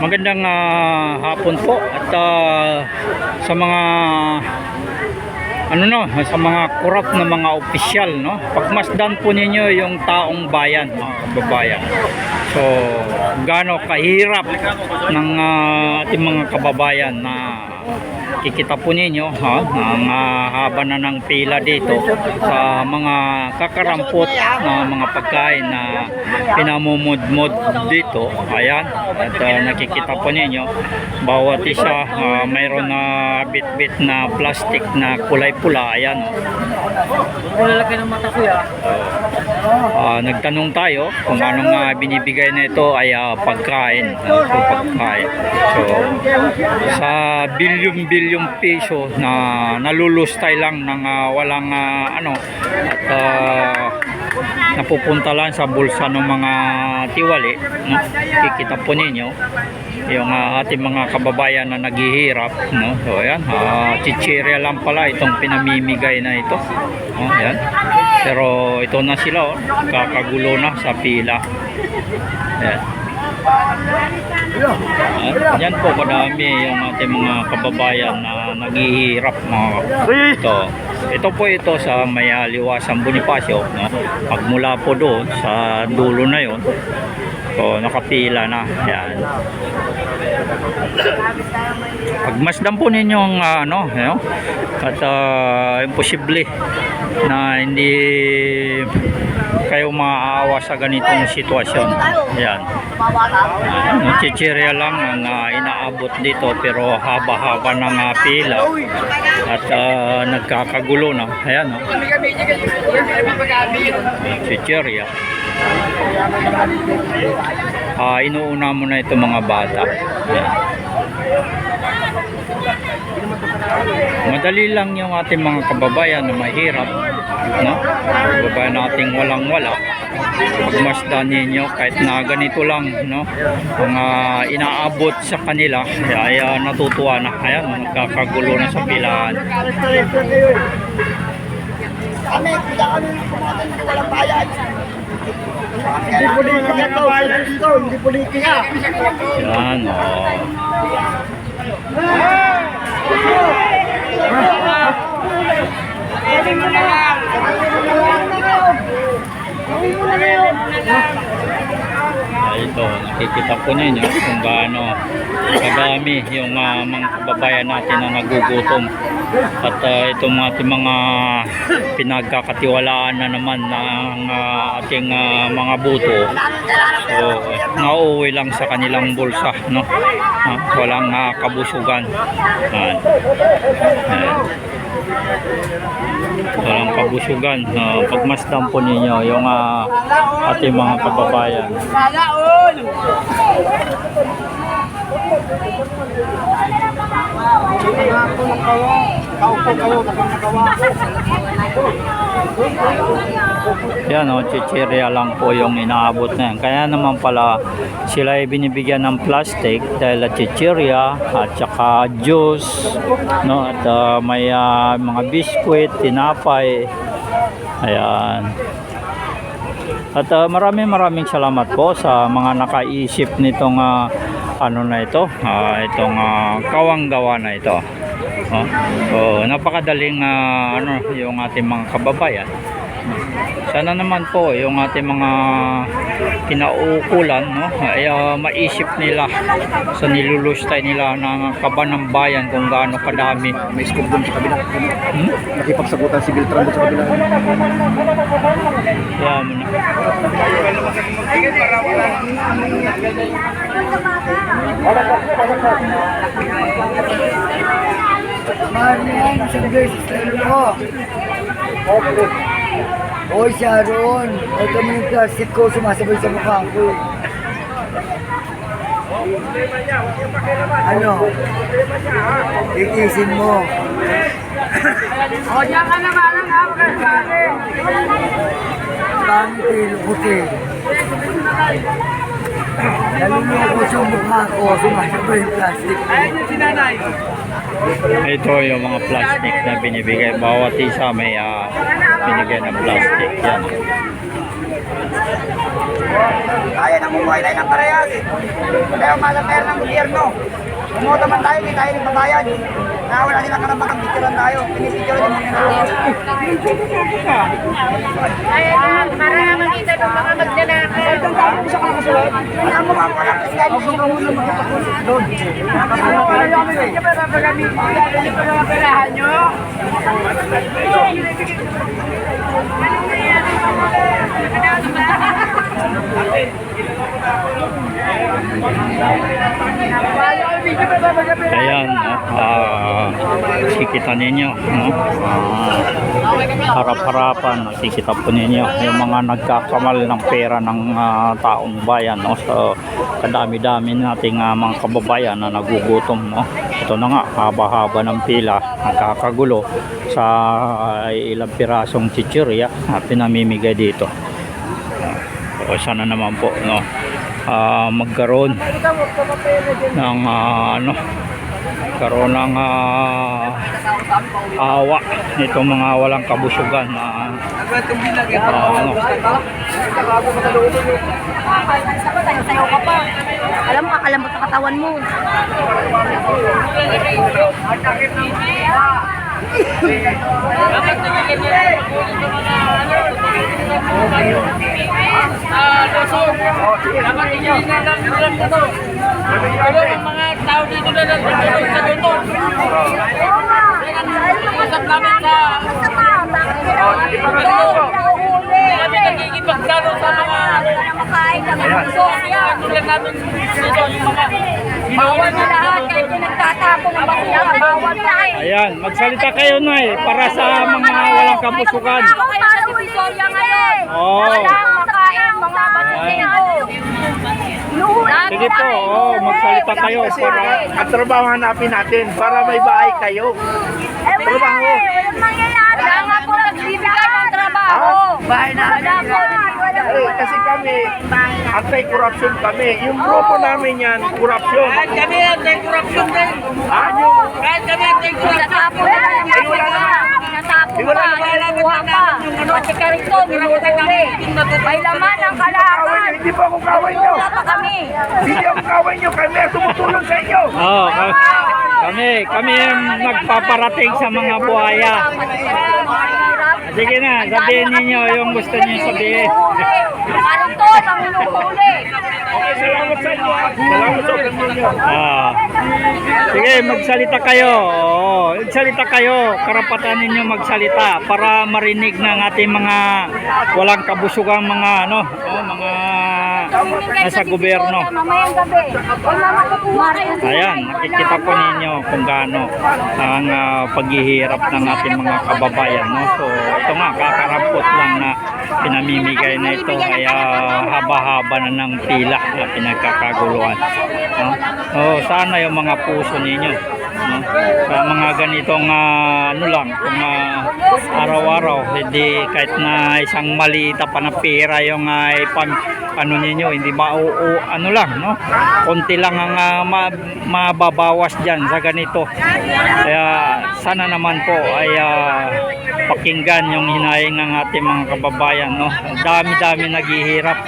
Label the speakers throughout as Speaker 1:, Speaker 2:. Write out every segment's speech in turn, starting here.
Speaker 1: Magandang ah, hapon po at ah, sa mga ano no, sa mga kurap na mga opisyal no. Pagmasdan po ninyo yung taong bayan, mga kababayan. So, gaano kahirap ng ah, ating mga kababayan na kikita po ninyo ha, ang ah, haba na ng pila dito sa mga kakarampot na mga pagkain na pinamumudmod dito. Ayan, at ah, nakikita po ninyo bawat isa ah, mayroon na bit-bit na plastic na kulay pula. Ayan.
Speaker 2: Malalaki ng mata ko ya.
Speaker 1: Ah, nagtanong tayo kung anong ah, binibigay na ito ay ah, pagkain. So, pagkain. So, sa bilyon-bilyong piso na nalulustay lang ng ah, walang ah, ano at ah, napupunta lang sa bulsa ng mga tiwali no? kikita po ninyo yung ah, ating mga kababayan na naghihirap no? so ayan uh, chichirya lang pala itong pinamimigay na ito no? ayan pero ito na sila oh. kakagulo na sa pila ayan Ah, yan po kadami yung ating mga kababayan na naghihirap mga ito. Ito po ito sa may liwasang Bonifacio, no. Pagmula po doon sa dulo na 'yon. So nakapila na. Yan. Pagmasdan po ninyo ang ah, ano, you know, at ah, imposible na hindi kayo maaawa sa ganitong sitwasyon. Yan. Ano, chichirya lang ang ah, inaabot dito pero haba-haba ng ah, pila at ah, nagkakagulo na. Ayan, oh. chichirya. Ah, inuuna mo na ito mga bata. Ayan. Madali lang yung ating mga kababayan na mahirap, no? Kababayan nating walang wala. Pagmasdan ninyo kahit na ganito lang, no? Ang ah, inaabot sa kanila, ay ah, natutuwa na. Ayan, nagkakagulo na sa pilahan.
Speaker 3: Kami, kaya kami ng kumakan ng walang bayad. Hindi politika to, dito, hindi politika.
Speaker 1: Oh. Ah, ito, nakikita po ninyo kung gaano kadami yung ah, mga kababayan natin na nagugutom. At ah, itong ating mga pinagkakatiwalaan na naman ng ah, ating ah, mga buto. So, nauuwi lang sa kanilang bulsa, no? Ah, walang ah, kabusugan. Yan. Yan. Walang kabusugan. Uh, pagmasdan po ninyo yung ah, ating mga kababayan.
Speaker 3: Salaon! Ako ng kawa, kaupo kayo, nakakawa ako.
Speaker 1: Yan o, chichirya lang po yung inaabot na yan. Kaya naman pala sila ay binibigyan ng plastic dahil at chichirya at saka juice, no? At ah, may ah, mga biskwit, tinapay. Ayan. At ah, maraming maraming salamat po sa mga nakaisip nitong ah, ano na ito, ah, itong ah, kawanggawa na ito. Oh, so, napakadaling ah, ano yung ating mga kababayan. Sana naman po yung ating mga kinaukulan no ay ah, maisip nila sa nilulustay nila ng kaban ng bayan kung gaano kadami.
Speaker 3: May scoop doon sa kabila.
Speaker 1: Hmm?
Speaker 3: Nakipagsagutan si Beltran sa kabila.
Speaker 1: Kaya mo na.
Speaker 3: Marian, isang beses lang ako. Oy, Sharon, huwag kami yung plastic ko, sumasabay sa mukha ko. Ano? Titisin mo.
Speaker 2: O, diyan ka naman ang hapag
Speaker 3: Pangit eh, lukuti. Naluloko sa mukha ko, sumasabay yung plastic ko.
Speaker 2: Ayun yung sinanay.
Speaker 1: Ito yung mga plastic na binibigay. Bawat isa may ah, binigay na plastic. Yan.
Speaker 3: Kaya namumuhay tayo ng parehas. Kaya umalang pera ng gobyerno. Umuto man tayo, hindi tayo nagbabayad. Kaya wala nilang karapatang picturean tayo. Pinipicture din mga
Speaker 2: Kaya naman, para naman kita ng mga magnanakaw.
Speaker 3: Alam mo mga walang kasi doon.
Speaker 1: Ayan, no? ah, kikita ninyo, no? Ah, harap-harapan, nakikita po ninyo yung mga nagkakamal ng pera ng ah, taong bayan, no? So, kadami-dami nating ah, mga kababayan na nagugutom, no? Ito na nga, haba-haba ng pila, nagkakagulo sa ah, ilang pirasong chichirya na pinamimigay dito. O sana naman po, no? ah, magkaroon ng ah, ano karoon ng ah, awa nitong mga walang kabusugan na ah, ano,
Speaker 4: ka pa. Alam mo, ang katawan mo.
Speaker 2: Ang mga tao dito na nagtutulog sa gutom. Usap namin sa kami nagigipagsalo sa mga
Speaker 4: Makain kami ng sosya.
Speaker 2: tulad namin dito yung mga
Speaker 4: Bawal na lahat. Kahit yung nagtatapong ang basura, bawal na eh.
Speaker 1: ayan magsalita kayo na eh para sa mga walang kabusugan
Speaker 4: Ako kayo sa Divisoria ngayon.
Speaker 1: Oo.
Speaker 4: Makain, mga basura.
Speaker 1: sige po oh, magsalita kayo para
Speaker 5: Ang trabaho hanapin natin para may bahay kayo.
Speaker 4: Eh, wala nga po nagbibigay ng trabaho.
Speaker 5: Bahay na
Speaker 4: Wala po.
Speaker 5: Kasi kami, anti-corruption kami. Yung grupo namin yan, corruption.
Speaker 2: kahit kami anti-corruption din.
Speaker 5: Yung,
Speaker 2: Kahit kami anti-corruption.
Speaker 4: Tinatapon na lang yung basura. Tinatapon pa. Kinuha pa. Pati ka rito, minuhuli. May laman ang
Speaker 5: nyo, hindi po ako kaway nyo.
Speaker 4: Wala pa kami.
Speaker 5: Hindi ako kaway nyo, kami ang tumutulong sa inyo.
Speaker 1: oh, ka- kami kami yung nagpaparating sa mga buhaya sige na sabihin ninyo yung gusto niyo sabihin
Speaker 4: Kalito, nangunuhuli.
Speaker 5: Okay, salamat sa inyo. ah. Salamat sa inyo.
Speaker 1: Ah. Sige, magsalita kayo. Oo, magsalita kayo. Karapatan ninyo magsalita para marinig ng ating mga walang kabusugang mga ano, oh, mga nasa gobyerno. Ayan, nakikita po ninyo kung gaano ang ah, paghihirap ng ating mga kababayan. No? So, ito nga, kakarampot lang na pinamimigay na ito ay ah, haba-haba na ng pila na pinagkakaguluhan. No? Oh, sana yung mga puso ninyo. No? Sa mga ganitong ah, ano lang, kung ah, araw-araw, hindi kahit na isang malita pa na pera yung ah, ipam, ano ninyo, hindi ba ano lang, no? Konti lang ang ah, ma- mababawas diyan sa ganito. Kaya sana naman po ay ah, pakinggan yung hinaing ng ating mga kababayan, no? Dami-dami naghihirap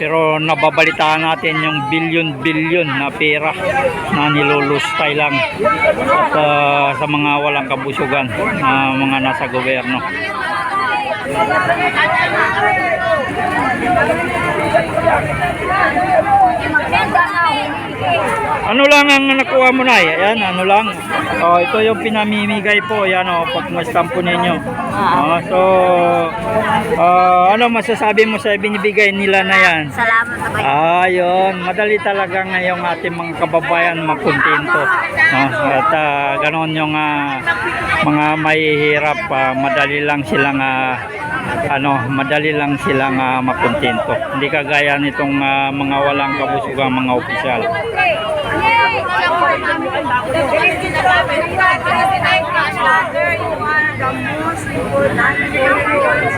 Speaker 1: pero nababalitaan natin yung bilyon-bilyon na pera na nilulustay lang at ah, sa mga walang kabusugan na mga nasa gobyerno. Ano lang ang nakuha mo na Ayan, ano lang. Oh, ito yung pinamimigay po. Yan oh, pag mastampo ninyo. Oh, so, ah, ano masasabi mo sa binibigay nila na yan?
Speaker 4: Salamat sa bayan.
Speaker 1: Ah, yun. Madali talaga ngayong ating mga kababayan magkontento. No? At ah, ganon yung ah, mga mahihirap, ah, madali lang silang ah, ano, madali lang silang ah, makontento. Hindi kagaya nitong ah, mga walang kabusugang mga opisyal.
Speaker 4: Yay!